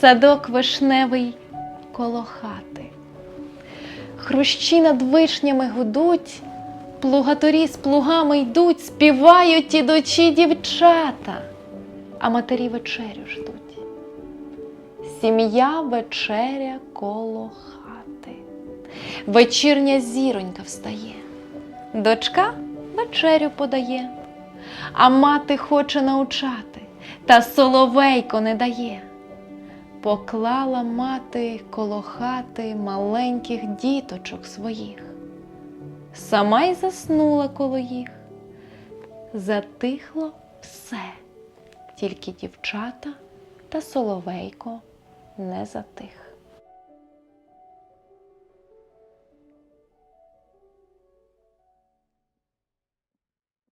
садок вишневий коло хати. Хрущі над вишнями гудуть, плугаторі з плугами йдуть, співають ідучі дівчата, а матері вечерю ждуть. Сім'я вечеря коло хати. Вечірня зіронька встає, дочка вечерю подає, а мати хоче научати, та соловейко не дає. Поклала мати коло хати маленьких діточок своїх, сама й заснула коло їх. Затихло все, тільки дівчата та соловейко не затих.